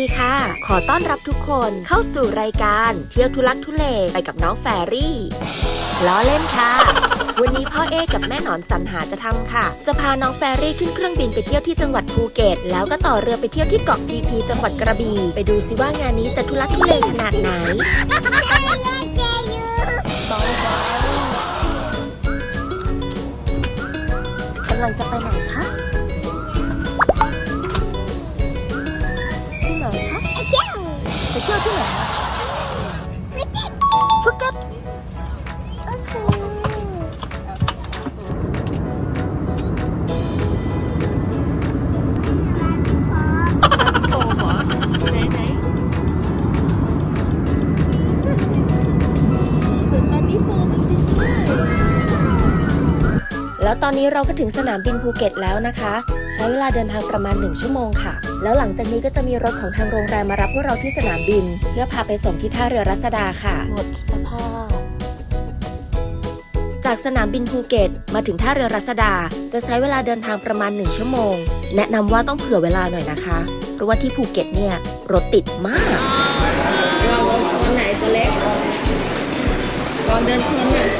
ดีค่ะ ขอต้อนรับทุกคนเข้าสู่รายการเที่ยวทุลักทุเลไปกับน้องแฟรี่ล้อเล่นค่ะ วันนี้พ่อเอกับแม่หนอนสรรหาจะทำค่ะ จะพาน้องแฟรี่ขึ้นเครื่องบินไปเที่ยวที่จังหวัดภูเก็ต แล้วก็ต่อเรือไปเที่ยวที่เกาะพีพีจังหวัดกระบี่ ไปดูซิว่างานนี้จะทุลักทุเลขนาดไหนเบาๆกำลังจะไปไหนคะ เที่ยวที่ไหนคะภูเก็ตโอเคโอ้โหไหนไหนเหมือนมันนี่โฟมจริงๆด้วยแล้วตอนนี้เราก็ถึงสนามบินภูเก็ตแล้วนะคะ ใช้เวลาเดินทางประมาณ 1 ชั่วโมงค่ะ แล้วหลังจากนี้ก็จะมีรถของทางโรงแรมมารับพวกเราที่สนามบิน เพื่อพาไปส่งที่ท่าเรือรัศดาค่ะ หมดสภาพ จากสนามบินภูเก็ต มาถึงท่าเรือรัศดา จะใช้เวลาเดินทางประมาณ 1 ชั่วโมง แนะนำว่าต้องเผื่อเวลาหน่อยนะคะ เพราะว่าที่ภูเก็ตเนี่ยรถติดมาก เราลงชนไหนตัวเล็กลองเดินชนน่ะค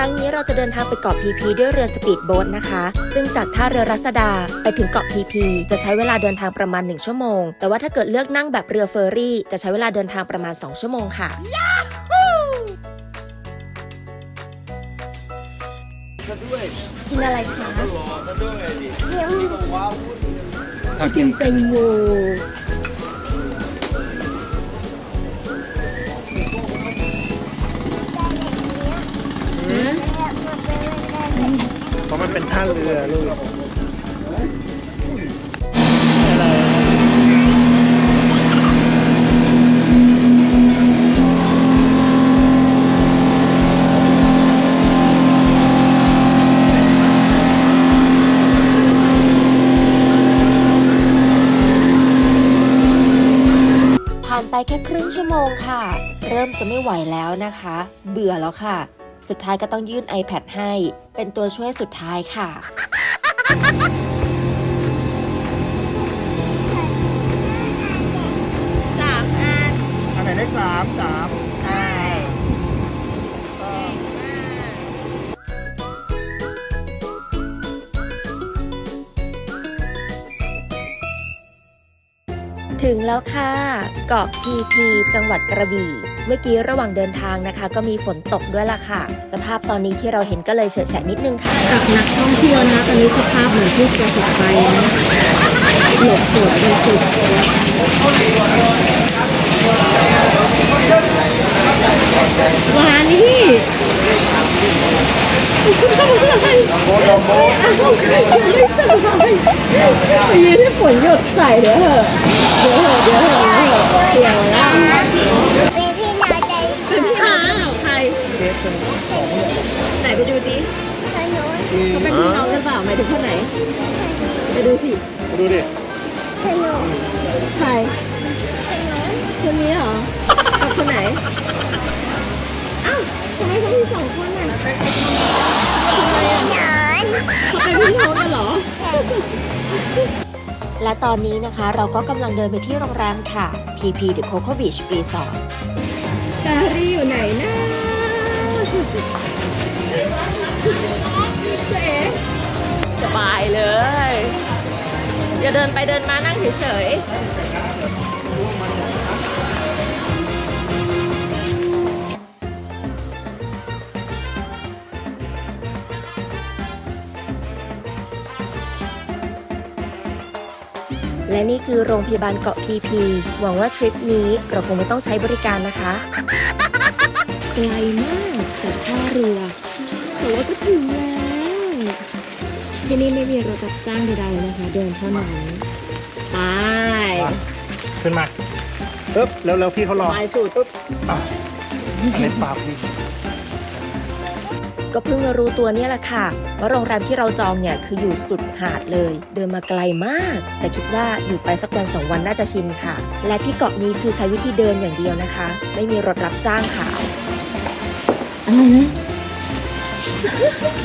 รั้งนี้เราจะเดินทางไปเกาะพีพีด้วยเรือสปีดโบ๊ทนะคะ ซึ่งจากท่าเรือรัศดาไปถึงเกาะพีพีจะใช้เวลาเดินทางประมาณ 1 ชั่วโมง แต่ว่าถ้าเกิดเลือกนั่งแบบเรือเฟอร์รี่ จะใช้เวลาเดินทางประมาณ 2 ชั่วโมงค่ะกินอะไรคะกินแตงโมฮ เป็นท่าเรือลูกผ่านไปแค่ครึ่งชั่วโมงค่ะ เริ่มจะไม่ไหวแล้วนะคะ เบื่อแล้วค่ะ สุดท้ายก็ต้องยื่น iPad ให้ เป็นตัวช่วยสุดท้ายค่ะ สามอันอันไหนเลขสามสามใช่ถึงแล้วค่ะ เกาะพีพีจังหวัดกระบี่ เมื่อกี้ระหว่างเดินทางนะคะ ก็มีฝนตกด้วยล่ะค่ะ สภาพตอนนี้ที่เราเห็นก็เลยเฉอะแฉะนิดนึงค่ะ จากนักท่องเที่ยวนะตอนนี้สภาพเหมือนผู้ประสบภัยนะหลบฝนที่สุดมานี่คุณทำอะไรอ้าวฉันไม่สบายไปยืนให้ฝนหยดใส่เดี๋ยวเหอะเดี๋ยวเหอะเดี๋ยวเหอะเดี๋ยวเหอ มายถึงคนไหน ไปดูสิ มาดูดิใครคนนี้เหรอ กับคนไหน อ้าวทำไมเขามีสองคนอะทำไมอะเขาเป็นพี่น้องกันเหรอ และตอนนี้นะคะเราก็กำลังเดินไปที่โรงแรมค่ะ PP The Coco Beach Resort การีอยู่ไหนนะเจ๊ สบายเลยอย่าเดินไปเดินมานั่งเฉยๆและนี่คือโรงพยาบาลเกาะพีพี หวังว่าทริปนี้เราคงไม่ต้องใช้บริการนะคะไกลมากจากท่าเรือแต่ว่าก็ถึงแล้ว ที่นี่ไม่มีรถรับจ้างใดๆนะคะ เดินเท่านั้นไปขึ้นมาปึ๊บแล้วแล้วพี่เขารอไปสู่ตุ๊บอะอันนี้ปราบพี่ก็เพิ่งมารู้ตัวเนี่ยแหละค่ะว่าโรงแรมที่เราจองเนี่ยคืออยู่สุดหาดเลย เดินมาไกลมาก แต่คิดว่าอยู่ไปสักวันสองวันน่าจะชินค่ะ และที่เกาะนี้คือใช้วิธีเดินอย่างเดียวนะคะ ไม่มีรถรับจ้างค่ะอะไรนะ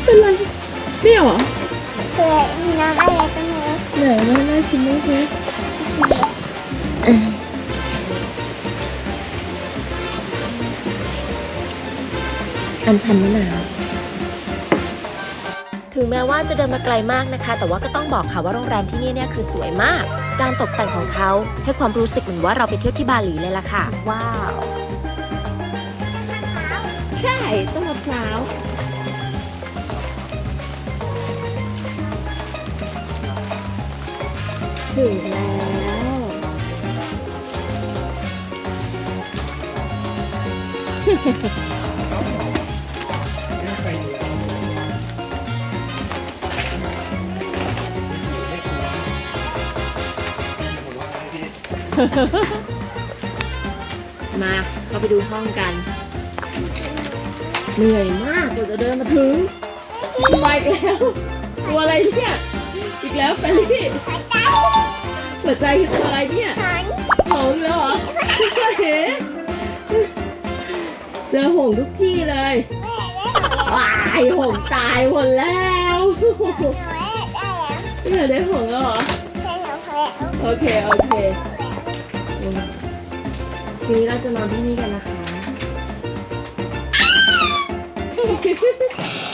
เป็นไรเปรี้ยวเหรอเคยมีน้ำอะไรตรงนี้ไหนมาน่าชิมไหมคะสีอันชันมะนาวถึงแม้ว่าจะเดินมาไกลมากนะคะ แต่ว่าก็ต้องบอกค่ะว่าโรงแรมที่นี่เนี่ยคือสวยมาก การตกแต่งของเขาให้ความรู้สึกเหมือนว่าเราไปเที่ยวที่บาหลีเลยล่ะค่ะ ว้าว ใช่ต้นมะพร้าว ถึงแล้วม่เคยดูไม่กลัวผมว่าให้าเราไปดูห้องกัน เหนื่อยมากกว่าจะเดินมาถึงไปแล้ว ตัวอะไรเนี่ย อีกแล้วเฟลลี่ หัวใจคืออะไรเนี่ยหันหงส์แล้วเหรอเห็นเจอหงทุกที่เลยว้ายหงตายหมดแล้วหนูได้แล้วไม่ยได้หงแล้วเหรอโอเค โอเคทีนี้เราจะนอนที่นี่กันนะคะ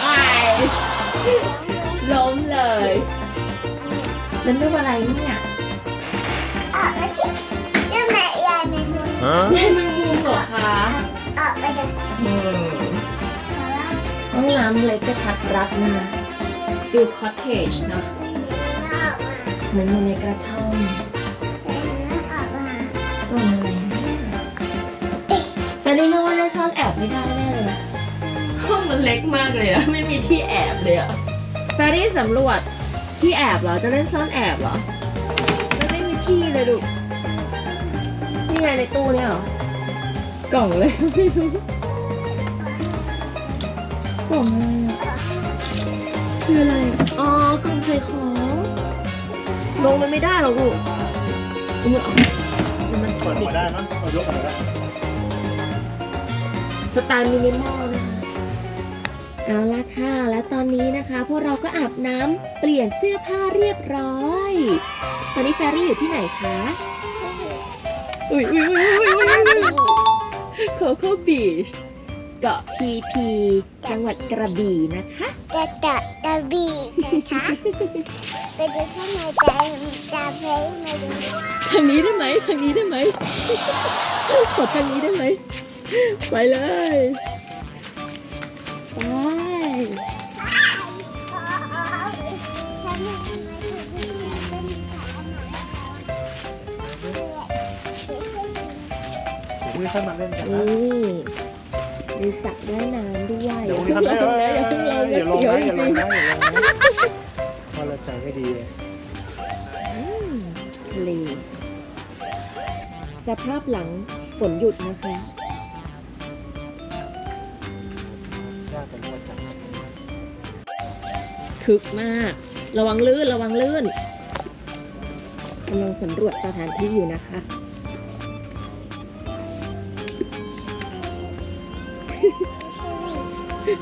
ไอ้ แล้วรูปอะไรเนี่ยออกมาสิเรื่องแม่ยายแม่มุมแม่มือมุมเหรอคะออกไปเลยอืมห้องน้ำเล็กกระทัดรัดนะคะฟิลคอตเทจเนาะออกมาเหมือนอยู่ในกระท่อมออกมาซ่อนอะไรเนี่ยแต่นี่โน้ตเล่นซ่อนแอบไม่ได้แน่เลยนะห้องมันเล็กมากเลยอะไม่มีที่แอบเลยอะแฟรี่สำรวจ ที่แอบเหรอ จะเล่นซ่อนแอบเหรอ มันไม่มีที่เลยดูนี่ไงในตู้เนี่ยเหรอ กล่องเลยไม่รู้ กล่องอะไรอะคืออะไรอะอ๋อกล่องใส่ของ ลงมันไม่ได้หรอกลูกเอามันออกมันเปิดออกมาได้มั้งเอายกออกมาได้สไตล์มินิมอลนะคะ เอาละค่ะ และตอนนี้นะคะ พวกเราก็อาบน้ำเปลี่ยนเสื้อผ้าเรียบร้อย ตอนนี้แฟรี่อยู่ที่ไหนคะ อุ้ยอุ้ยอุ้ยอุ้ยอุ้ยโคโค่บีช เกาะพีพี จังหวัดกระบี่นะคะจะจัดกระบี่นะคะไปดูข้างในใจจะเพลงมาดูทางนี้ได้ไหมทางนี้ได้ไหมขอทางนี้ได้ไหม ไปเลย เป็นขาหนาเดี๋ยวพรุ่งนี้ค่อยมาเล่นกันนะนี่มีสระว่ายน้ำด้วยเดี๋ยวพอรุ่งย่านี้เพิ่งทำลได้งนะอย่าเพิ่งลงนะอย่าลงเสียวนะจอย่าลริงงนะอย่าลงนะเพราะเราใจไม่ดีเลยๆอืมทะเลสภาพหลังฝนหยุดนะคะ คึกมาก ระวังลื่นระวังลื่นกำลังสำรวจสถานที่อยู่นะคะ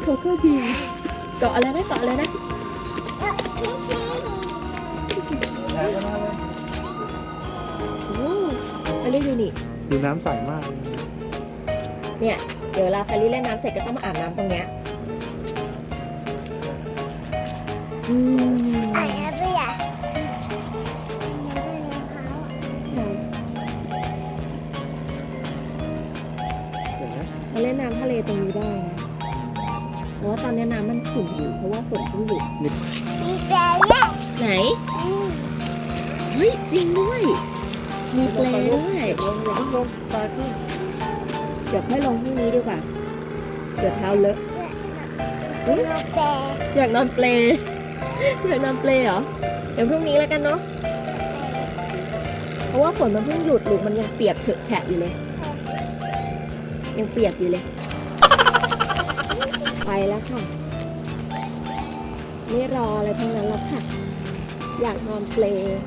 โคโค่บีเกาะอะไรนะเกาะอะไรนะแล้วก็น่าเลยโอ้ไปเล่นดูนี่ ดูน้ำใสมากเลยเนี่ย เดี๋ยวเวลาแฟรรี่เล่นน้ำเสร็จก็ต้องมาอาบน้ำตรงเนี้ย อืมอ่านแล้วไม่อยากใช่เดี๋ยวนะมาเล่นน้ำทะเลตรงนี้ได้นะแต่ว่าตอนนี้น้ำมันขุ่นอยู่เพราะว่าฝนเพิ่งหยุดมีแต่แยกไหนอืมเฮ้ย จริงด้วย มีแปลด้วยลงลงลงตายขึ้นเดี๋ยวค่อยลงพรุ่งนี้ดีกว่า เดี๋ยวเท้าเลอะเป็นนกแต่อยากนอนเปล อยากนอนเปลเหรอ เดี๋ยวพรุ่งนี้แล้วกันเนาะ เพราะว่าฝนมันเพิ่งหยุดลูกมันยังเปียกเฉอะแฉะอยู่เลย ยังเปียกอยู่เลย ไปแล้วค่ะ ไม่รออะไรทั้งนั้นแล้วค่ะ อยากนอนเปล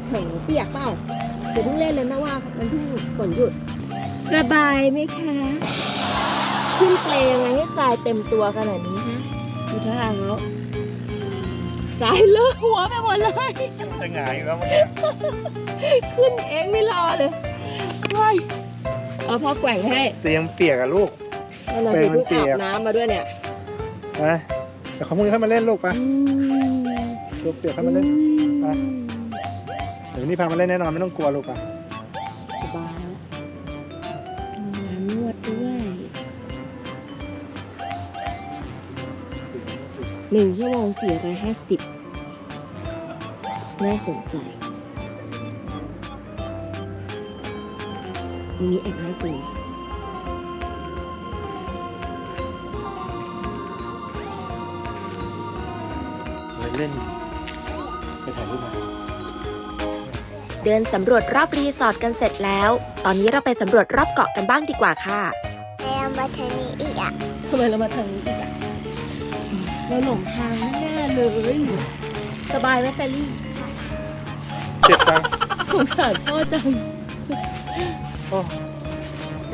เห็นเปียกเปล่าเดี๋ยวเพิ่งเล่นเลยนะว่า มันเพิ่งฝนหยุดสบายไหมคะ ขึ้นเปลยังไงให้ทรายเต็มตัวขนาดนี้ฮะดูท่าเขา สายเลิกหัวไปหมดเลย จะหงายอยู่แล้วเมื่อกี้ขึ้นเองไม่รอเลยว้ายเอาพ่อแกว่งให้เตียงเปียกอะลูก นั่นน่ะเปลสิมันเพิ่งเปีอายกบน้ำมาด้วยเนี่ยไปเดี๋ยวเขามือเข้ามาเล่นลูกไปอืมลูกเปียกเข้ามาเล่น ไป เดี๋ยววันนี้พามาเล่นแน่นอนไม่ต้องกลัวลูกไปส 1ชั่วโมง450 น่าสนใจอันนี้แอบน่ากลัวเล่นไปถ่ายรูปมาเดินสำรวจรอบรีสอร์ทกันเสร็จแล้ว ตอนนี้เราไปสำรวจรอบเกาะกันบ้างดีกว่าค่ะ เรามาทางนี้อีกอะทำไมเรามาทางนี้อีกอะ เราหลงทางแน่ๆเลย สบายไหมแฟรรี่เจ็บจังสงสารพ่อจัง โอ้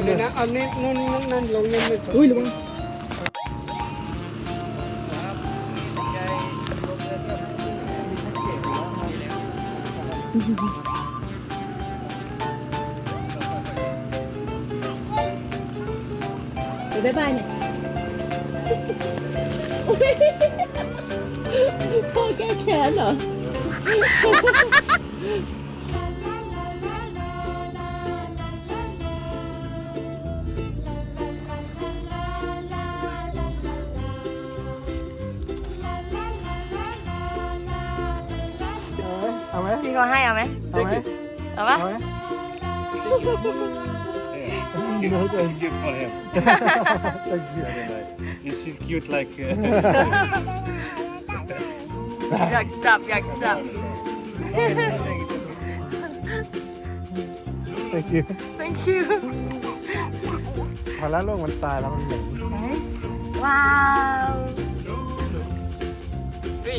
เดี๋ยวนะเอานี่นู่นนั่นนั่นลงนี่ไม่อุ้ยระวังเดี๋ยวบ๊ายบายเนี่ย แก้แค้นเหรอเอาไหมพี่เขาให้เอาไหมเอาไหมเอาปะเอาไหมกินให้ตัวเอง cute for him. เป็นเสือ Very nice. Is she cute like? Uh, อยากจับอยากจับ thank you thank you พอแล้วลูกมันตายแล้วมันเหม็นว้าวอุ้ย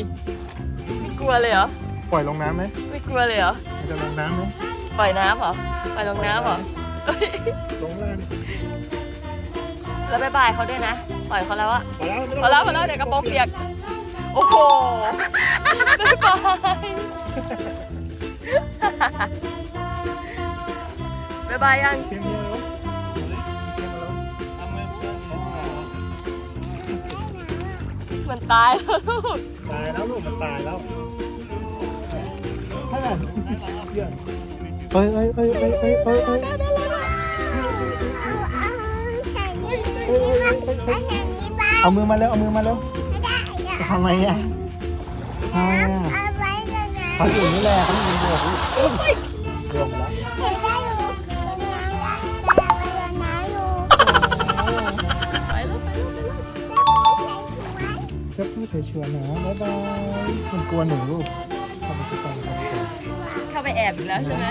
ไม่กลัวเลยเหรอ ปล่อยลงน้ำไหมไม่กลัวเลยเหรอ มันจะลงน้ำไหมปล่อยน้ำเหรอ ปล่อยลงน้ำเหรอเอ้ยลงล่างแล้วบายบายเขาด้วยนะ ปล่อยเขาแล้วอะพอแล้วพอแล้วพอแล้วเดี๋ยวกระโปรงเปียก โอ้โหบายบายบายบายยังเทียมเทียมแล้วเทียมแล้วมันตายแล้วลูก ตายแล้วลูกมันตายแล้วเฮ้ยเอ้ยเอ้ยเอ้ยเอ้ยเอ้ยเอ้ยเอ้ยเอาเอาใส่นี่มาเอาใส่นี้บ้างเอามือมาเร็วเอามือมาเร็วไม่ได้อะ ทำไมอะทำไมอะเอาไว้เลยนะเขาอยู่นี่แหละเขาอยู่นี่แหละรวมแล้วเดี๋ยวได้อยู่เป็นไงล่ะจะไปแล้วนะอยู่ไปแล้วไปแล้วไปแล้วเจ้าพี่ใส่ชวนนะบ๊ายบายมันกลัวหนูลูกทำไมต้องทำกันเข้าไปแอบอีกแล้วใช่ไหม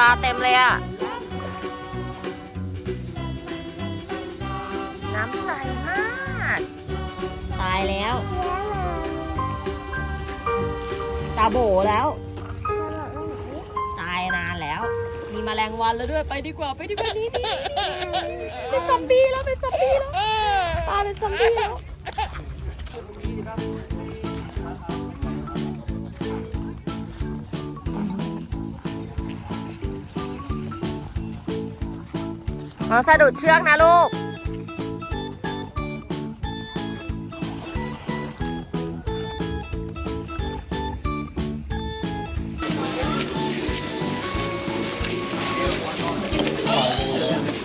ปลาเต็มเลยอะน้ำใสมาก ตายแล้ว ตาโบแล้ว ตายนานแล้ว มีแมลงวันแล้วด้วยไปดีกว่าไปดีกว่านี้นี่เป็นซอมบี้แล้วเป็นซอมบี้แล้วปลาเป็นซอมบี้แล้ว น้องสะดุดเชือกนะลูก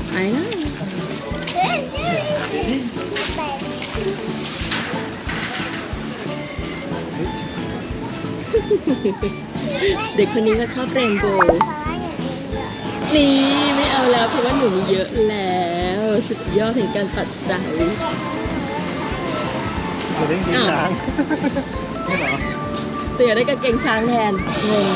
ไปแล้วเด็กคนนี้ก็ชอบเรนโบว์นี่ไม่ เอาแล้วเพราะว่าหนูมีเยอะแล้ว สุดยอดแห่งการตัดใจเดี๋ยวได้ยินทางไม่เหรอแต่อยากได้กางเกงช้างแทนงง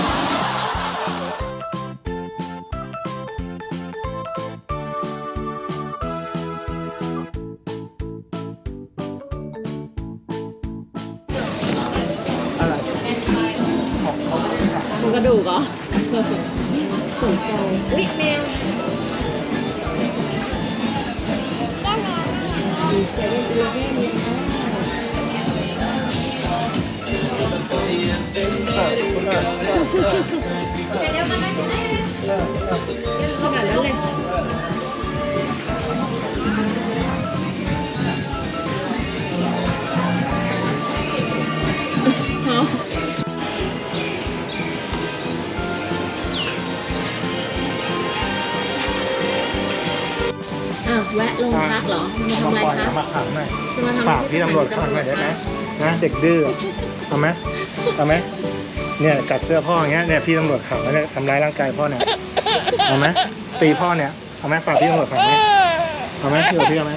ขนาดนั้นเลยฮะอะแวะลงพักเหรอมาทำอะไรคะเอามาขังหน่อยจะมาทำฝากพี่ตำรวจขังหน่อยได้ไหมนะเด็กดื้อเอาไหมเอาไหม เนี่ยกัดเสื้อพ่ออย่างเงี้ยเนี่ยพี่ตำรวจขังแล้วเนี่ยทำร้ายร่างกายพ่อเนี่ยเอาไหมตีพ่อเนี่ยเอาไหมฝากพี่ตำรวจขังไหมเอาไหมพี่กับพี่เอาไหม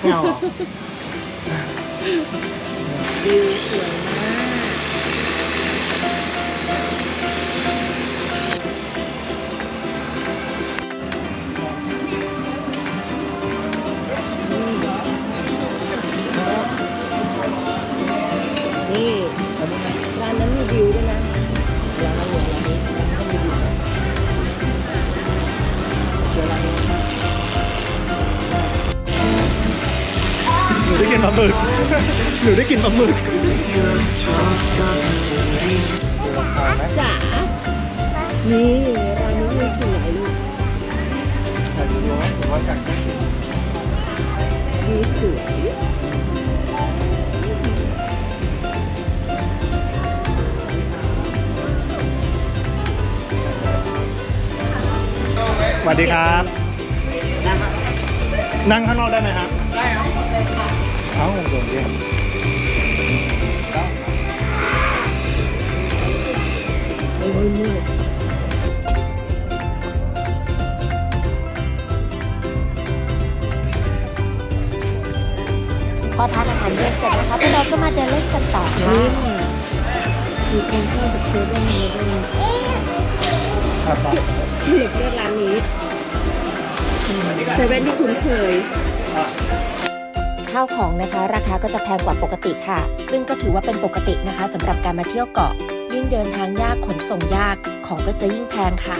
ไม่เอาหรอวิวสวย หนูได้กินปลาหมึกหนูได้กินปลาหมึกจ๋านี่ร้านนี้วิวสวยลูกแต่ดูว่าผมว่ากัดวิวสวยสวัสดีครับ นั่งข้างนอกได้ไหมครับ ได้ครับ เอ้าโดนเรียกโอ้ยมืดพอทานอาหารเย็นเสร็จนะคะพวกเราก็มาเดินเล่นกันต่อค่ะนี่มีคนเข้ากับเซเว่นเลยด้วยครับเลือกเลือกร้านนี้เซเว่นที่คุ้นเคย ก็จะแพงกว่าปกติค่ะ ซึ่งก็ถือว่าเป็นปกตินะคะสำหรับการมาเที่ยวเกาะ ยิ่งเดินทางยากขนส่งยากของก็จะยิ่งแพงค่ะ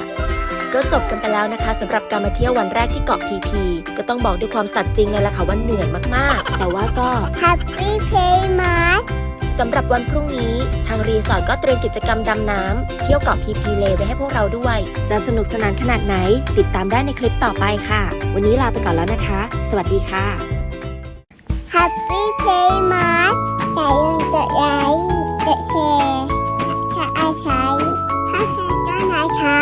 ก็จบกันไปแล้วนะคะสำหรับการมาเที่ยววันแรกที่เกาะพีพีก็ต้องบอกด้วยความสัตย์จริงเลยล่ะค่ะว่าเหนื่อยมากๆ แต่ว่าก็ Happy Playmat สำหรับวันพรุ่งนี้ ทางรีสอร์ทก็เตรียมกิจกรรมดำน้ำเที่ยวเกาะพีพีเลไว้ให้พวกเราด้วย จะสนุกสนานขนาดไหน ติดตามได้ในคลิปต่อไปค่ะ วันนี้ลาไปก่อนแล้วนะคะ สวัสดีค่ะ เคมร์ใส่จะไลค์จะแชร์จะอาชัยถ้าใครก็นะคะ